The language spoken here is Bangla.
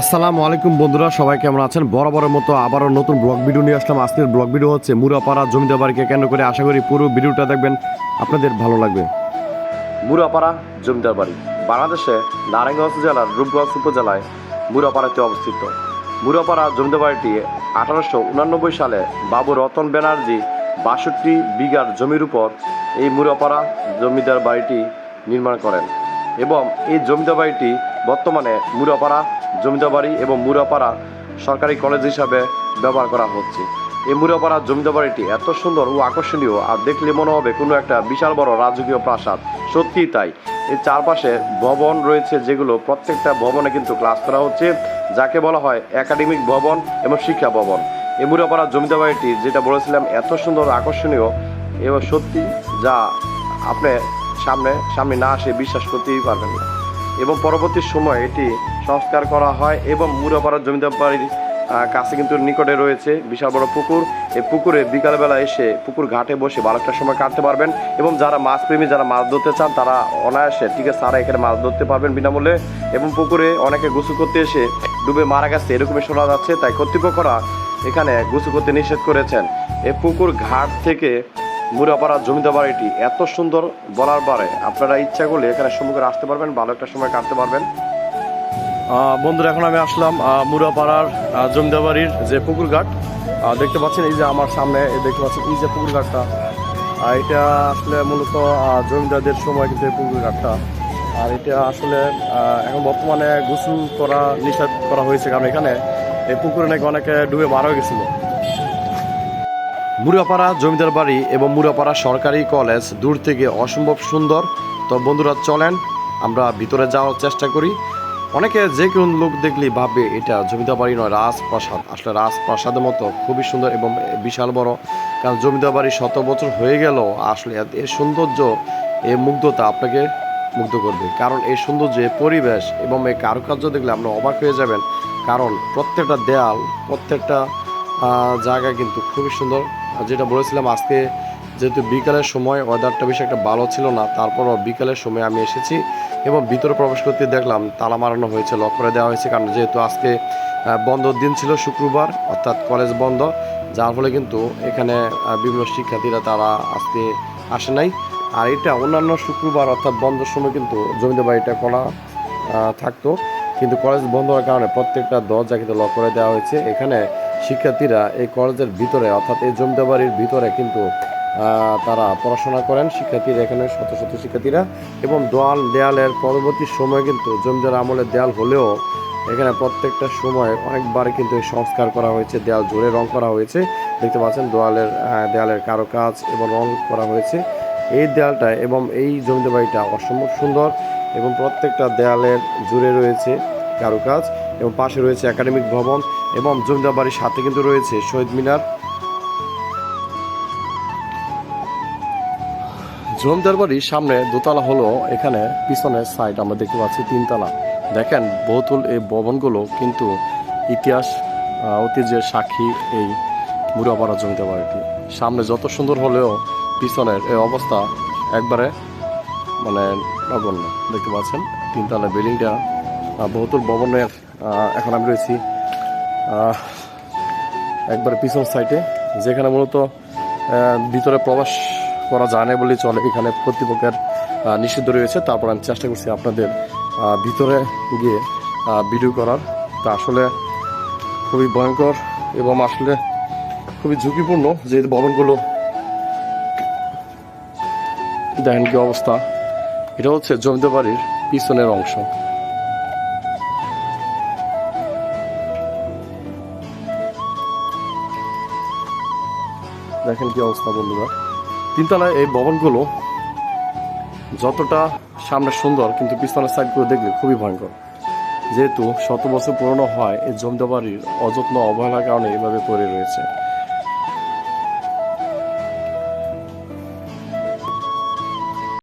আসসালামু আলাইকুম বন্ধুরা, সবাই কেমন আছেন? বরাবরের মতো আবারও নতুন ব্লগ ভিডিও নিয়ে আসলাম। আজকের ব্লগ ভিডিও হচ্ছে মুরাপাড়া জমিদার বাড়িকে কেন্দ্র করে। আশা করি পুরো ভিডিওটা দেখবেন, আপনাদের ভালো লাগবে। মুরাপাড়া জমিদার বাড়ি বাংলাদেশে নারায়ণগঞ্জ জেলার রূপগঞ্জ উপজেলায় মুরাপাড়াতে অবস্থিত। মুরাপাড়া জমিদার বাড়িটি আঠারোশো উনানব্বই সালে বাবু রতন ব্যানার্জি বাষট্টি বিঘার জমির উপর এই মুরাপাড়া জমিদার বাড়িটি নির্মাণ করেন এবং এই জমিদার বাড়িটি বর্তমানে মুরাপাড়া জমিদার বাড়ি এবং মুরাপাড়া সরকারি কলেজ হিসাবে ব্যবহার করা হচ্ছে। এই মুরাপাড়া জমিদার বাড়িটি এত সুন্দর ও আকর্ষণীয়, আর দেখলে মনে হবে কোনো একটা বিশাল বড় রাজকীয় প্রাসাদ। সত্যিই তাই। এর চারপাশে ভবন রয়েছে যেগুলো প্রত্যেকটা ভবনে কিন্তু ক্লাস করা হচ্ছে, যাকে বলা হয় একাডেমিক ভবন এবং শিক্ষা ভবন। এই মুরাপাড়া জমিদার বাড়িটি যেটা বলেছিলাম, এত সুন্দর, আকর্ষণীয়, এবং সত্যি যা আপনি সামনে সামনে না আসে বিশ্বাস করতেই পারবেন না। এবং পরবর্তী সময় এটি সংস্কার করা হয় এবং মুরাপাড়ার জমিদার বাড়ির কাছে কিন্তু নিকটে রয়েছে বিশাল বড় পুকুর। এই পুকুরে বিকালবেলা এসে পুকুর ঘাটে বসে বারোটার সময় কাটতে পারবেন এবং যারা মাছ প্রেমী, যারা মাছ ধরতে চান, তারা অনায়াসে, ঠিক আছে, তারা এখানে মাছ ধরতে পারবেন বিনামূল্যে এবং পুকুরে অনেকে গোসল করতে এসে ডুবে মারা গেছে, এরকমই শোনা যাচ্ছে। তাই কর্তৃপক্ষরা এখানে গোসল করতে নিষেধ করেছেন। এই পুকুর ঘাট থেকে মুরাপাড়া জমিদার বাড়িটি এত সুন্দর বলার পরে আপনারা ইচ্ছা করলে এখানে সম্মুখে আসতে পারবেন, ভালো একটা সময় কাটতে পারবেন। বন্ধুরা এখন আমি আসলাম মুরাপাড়ার আহ, জমিদার বাড়ির যে পুকুর ঘাট দেখতে পাচ্ছেন এই যে আমার সামনে দেখতে পাচ্ছেন এই যে পুকুর ঘাটটা এটা আসলে মূলত জমিদারদের সময় কিন্তু এই পুকুর ঘাটটা আর এটা আসলে এখন বর্তমানে গোসল করা নিষেধ করা হয়েছে কারণ এখানে এই পুকুরে নাকি অনেকে ডুবে মারা গেছিল। মুরাপাড়া জমিদার বাড়ি এবং মুরাপাড়া সরকারি কলেজ দূর থেকে অসম্ভব সুন্দর। তো বন্ধুরা চলেন আমরা ভিতরে যাওয়ার চেষ্টা করি। অনেকে যে কোনো লোক দেখলেই ভাববে এটা জমিদার বাড়ি নয়, রাজপ্রাসাদ। আসলে রাজপ্রাসাদের মতো খুবই সুন্দর এবং বিশাল বড়। কারণ জমিদার বাড়ি শত বছর হয়ে গেল, আসলে এর- সৌন্দর্য এই মুগ্ধতা আপনাকে মুগ্ধ করবে। কারণ এই সৌন্দর্য পরিবেশ এবং এই কারুকার্য দেখলে আপনি অবাক হয়ে যাবেন। কারণ প্রত্যেকটা দেয়াল, প্রত্যেকটা জায়গা কিন্তু খুবই সুন্দর। যেটা বলেছিলাম, আজকে যেহেতু বিকালের সময় ওয়েদারটা বেশি একটা ভালো ছিল না তারপরও বিকালের সময় আমি এসেছি এবং ভিতরে প্রবেশ করতে দেখলাম তালা মারানো হয়েছে লক করে দেওয়া হয়েছে কারণ যেহেতু আজকে বন্ধর দিন ছিল শুক্রবার অর্থাৎ কলেজ বন্ধ যার ফলে কিন্তু এখানে বিভিন্ন শিক্ষার্থীরা তারা আজকে আসে নাই। আর এটা অন্যান্য শুক্রবার অর্থাৎ বন্ধের সময় কিন্তু জমিদার বাড়িটা আহ, থাকতো। কিন্তু কলেজ বন্ধ হওয়ার কারণে প্রত্যেকটা দরজা কিন্তু লক করে দেওয়া হয়েছে। এখানে শিক্ষার্থীরা এই কলেজের ভিতরে অর্থাৎ এই জমিদার বাড়ির ভিতরে কিন্তু তারা পড়াশোনা করেন। শিক্ষার্থীরা এখানে, শত শত শিক্ষার্থীরা। এবং দোয়াল, দেয়ালের পরবর্তী সময় কিন্তু জমিদার আমলের দেয়াল হলেও এখানে প্রত্যেকটা সময় অনেকবার কিন্তু সংস্কার করা হয়েছে। দেয়াল জোরে রং করা হয়েছে। দেখতে পাচ্ছেন দেওয়ালের দেয়ালের কারুকাজ এবং রং করা হয়েছে। এই দেয়ালটা এবং এই জমিদার বাড়িটা অসম্ভব সুন্দর এবং প্রত্যেকটা দেয়ালের জুড়ে রয়েছে কারুকাজ এবং পাশে রয়েছে একাডেমিক ভবন এবং জমিদার বাড়ির সাথে কিন্তু রয়েছে শহীদ মিনার। জমিদার বাড়ির সামনে দোতলা হলো এখানে পিছনের সাইড আমরা দেখতে পাচ্ছি তিনতলা। দেখেন, বহুতুল এই ভবনগুলো কিন্তু ইতিহাস ঐতিহ্যের সাক্ষী এই মুরাপাড়া জমিদার বাড়িটি। সামনে যত সুন্দর হলেও পিছনের এই অবস্থা একবারে মানে নগণ্য। দেখতে পাচ্ছেন, তিনতলা বিল্ডিংটা বহুতল ভবনের এখন আমি রয়েছি একবারে পিছন সাইডে যেখানে মূলত ভিতরে প্রবেশ করা যায় না বলেই চলে। এখানে কর্তৃপক্ষের নিষিদ্ধ রয়েছে। তারপর আমি চেষ্টা করছি আপনাদের ভিতরে গিয়ে ভিডিও করার। তা আসলে খুবই ভয়ঙ্কর এবং আসলে খুবই ঝুঁকিপূর্ণ যে ভবনগুলো দেখেন কি অবস্থা। এটা হচ্ছে জমিদার বাড়ির পিছনের অংশ। দেখেন কি অবস্থা বন্ধুরা। তিনতলায় এই ভবনগুলো যতটা সামনে সুন্দর, কিন্তু পিছনের সাইডগুলো দেখলে খুবই ভয়ঙ্কর। যেহেতু শত বছর পুরনো হয়, এই জমিদাবাড়ির অযত্ন অবহেলার কারণে এভাবে পড়ে রয়েছে।